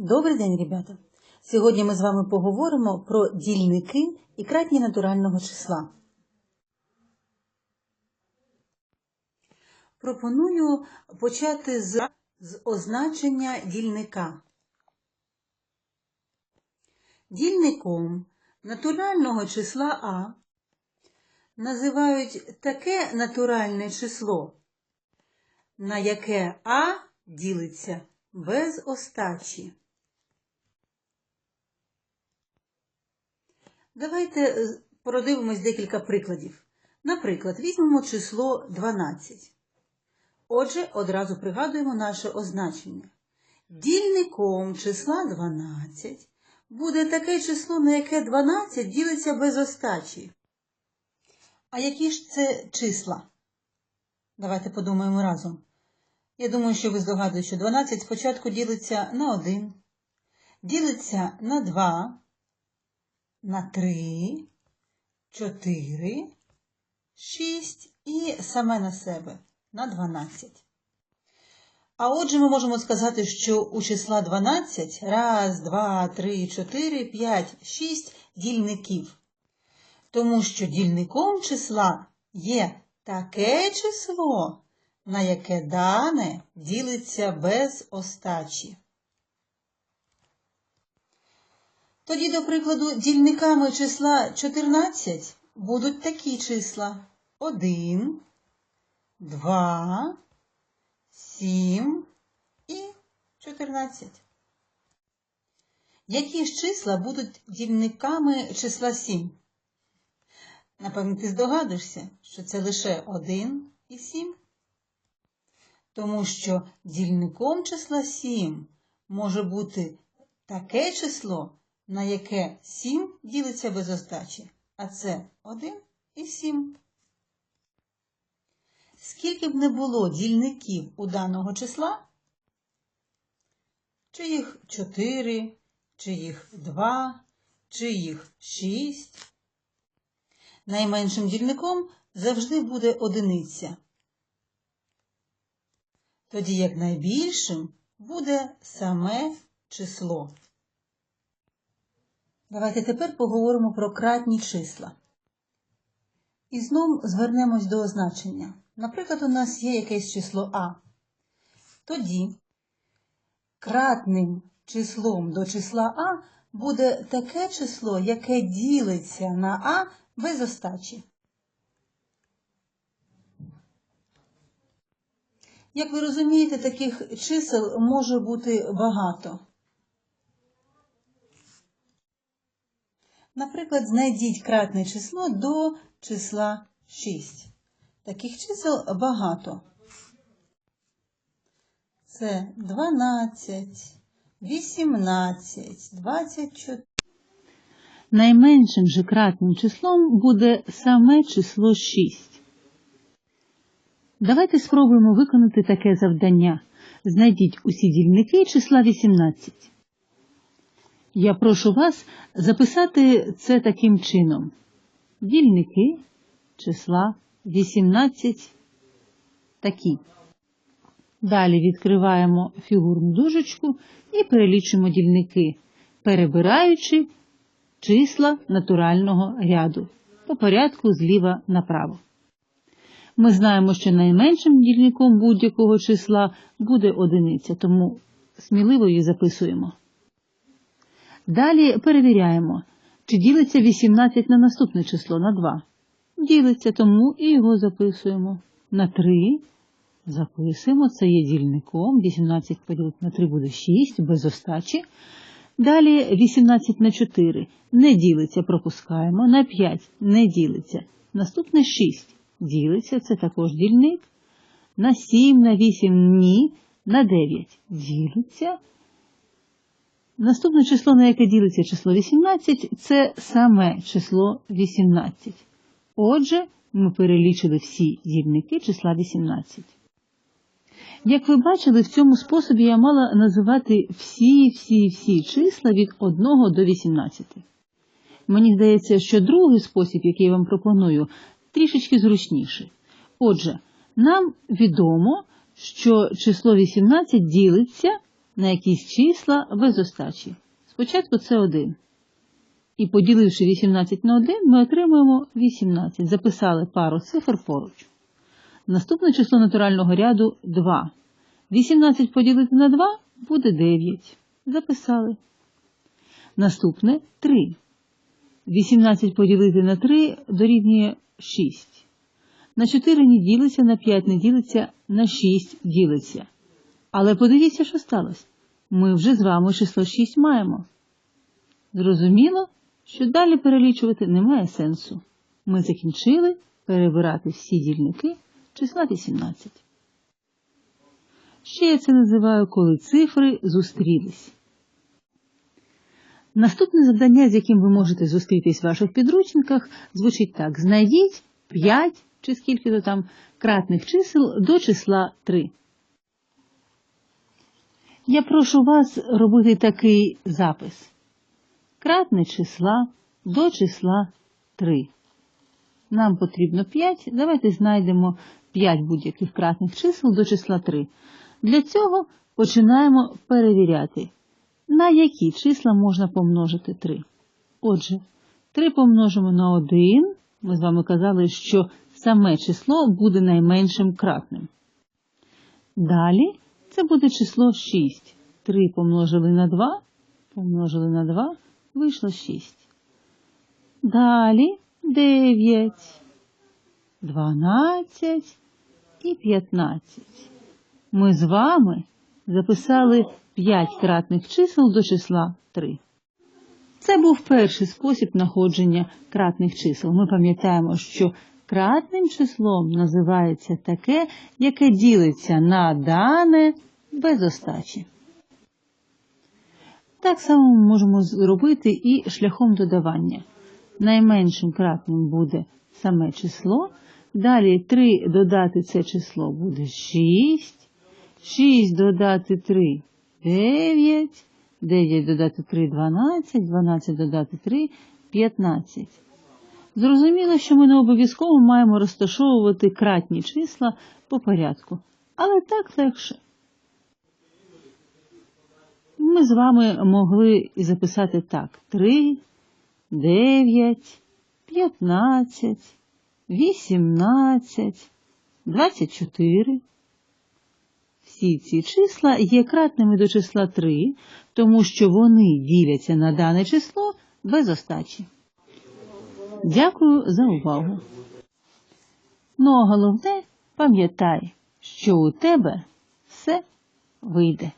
Добрий день, ребята! Сьогодні ми з вами поговоримо про дільники і кратні натурального числа. Пропоную почати з, з означення дільника. Дільником натурального числа А називають таке натуральне число, на яке А ділиться без остачі. Давайте е, продивимось декілька прикладів. Наприклад, візьмемо число 12. Отже, одразу пригадуємо наше означення. Дільником числа 12 буде таке число, на яке 12 ділиться без остачі. А які ж це числа? Давайте подумаємо разом. Я думаю, що ви здогадуєте, що 12 спочатку ділиться на 1, ділиться на 2, на 3, 4, 6 і саме на себе на 12. А отже, ми можемо сказати, що у числа 12 раз, 2, 3, 4, 5, 6 дільників. Тому що дільником числа є таке число, на яке дане ділиться без остачі. Тоді, до прикладу, дільниками числа 14 будуть такі числа 1, 2, 7 і 14. Які ж числа будуть дільниками числа 7? Напевно, ти здогадуєшся, що це лише 1 і 7. Тому що дільником числа 7 може бути таке число, на яке 7 ділиться без остачі, а це 1 і 7. Скільки б не було дільників у даного числа, чи їх 4, чи їх 2, чи їх 6, найменшим дільником завжди буде одиниця. Тоді як найбільшим буде саме число. Давайте тепер поговоримо про кратні числа. І знов звернемось до означення. Наприклад, у нас є якесь число А. Тоді кратним числом до числа А буде таке число, яке ділиться на А без остачі. Як ви розумієте, таких чисел може бути багато. Наприклад, знайдіть кратне число до числа 6. Таких чисел багато. Це 12, 18, 24. Найменшим же кратним числом буде саме число 6. Давайте спробуємо виконати таке завдання. Знайдіть усі дільники числа 18. Я прошу вас записати це таким чином. Дільники числа 18 такі. Далі відкриваємо фігурну дужечку і перелічуємо дільники, перебираючи числа натурального ряду по порядку зліва направо. Ми знаємо, що найменшим дільником будь-якого числа буде одиниця, тому сміливо її записуємо. Далі перевіряємо, чи ділиться 18 на наступне число на 2. Ділиться тому і його записуємо. На 3 записуємо, це є дільником. 18 поділити на 3 буде 6, без остачі. Далі 18 на 4 не ділиться, пропускаємо. На 5 не ділиться. Наступне 6 ділиться, це також дільник. На 7, на 8 ні. На 9 ділиться. Наступне число, на яке ділиться число 18, це саме число 18. Отже, ми перелічили всі дільники числа 18. Як ви бачили, в цьому способі я мала називати всі-всі-всі числа від 1 до 18. Мені здається, що другий спосіб, який я вам пропоную, трішечки зручніший. Отже, нам відомо, що число 18 ділиться на якісь числа без остачі. Спочатку це 1. І поділивши 18 на 1, ми отримуємо 18. Записали пару цифр поруч. Наступне число натурального ряду 2. 18 поділити на 2 буде 9. Записали. Наступне 3. 18 поділити на 3 дорівнює 6. На 4 не ділиться, на 5 не ділиться, на 6 ділиться. Але подивіться, що сталося. Ми вже з вами число 6 маємо. Зрозуміло, що далі перелічувати немає сенсу. Ми закінчили перебирати всі дільники числа 18. Ще я це називаю, коли цифри зустрілись. Наступне завдання, з яким ви можете зустрітись в ваших підручниках, звучить так: знайдіть 5 чи скільки то там кратних чисел до числа 3. Я прошу вас робити такий запис. Кратне числа до числа 3. Нам потрібно 5. Давайте знайдемо 5 будь-яких кратних чисел до числа 3. Для цього починаємо перевіряти, на які числа можна помножити 3. Отже, 3 помножимо на 1. Ми з вами казали, що саме число буде найменшим кратним. Далі це буде число 6. 3 помножили на 2, помножили на 2, вийшло 6. Далі 9, 12 і 15. Ми з вами записали 5 кратних чисел до числа 3. Це був перший спосіб знаходження кратних чисел. Ми пам'ятаємо, що кратним числом називається таке, яке ділиться на дане без остачі. Так само ми можемо зробити і шляхом додавання. Найменшим кратним буде саме число. Далі 3 додати це число буде 6. 6 додати 3 9. 9 додати 3 12. 12 додати 3 15. Зрозуміло, що ми не обов'язково маємо розташовувати кратні числа по порядку. Але так легше. Ми з вами могли і записати так: 3, 9, 15, 18, 24. Всі ці числа є кратними до числа 3, тому що вони діляться на дане число без остачі. Дякую за увагу. Ну а головне, пам'ятай, що у тебе все вийде.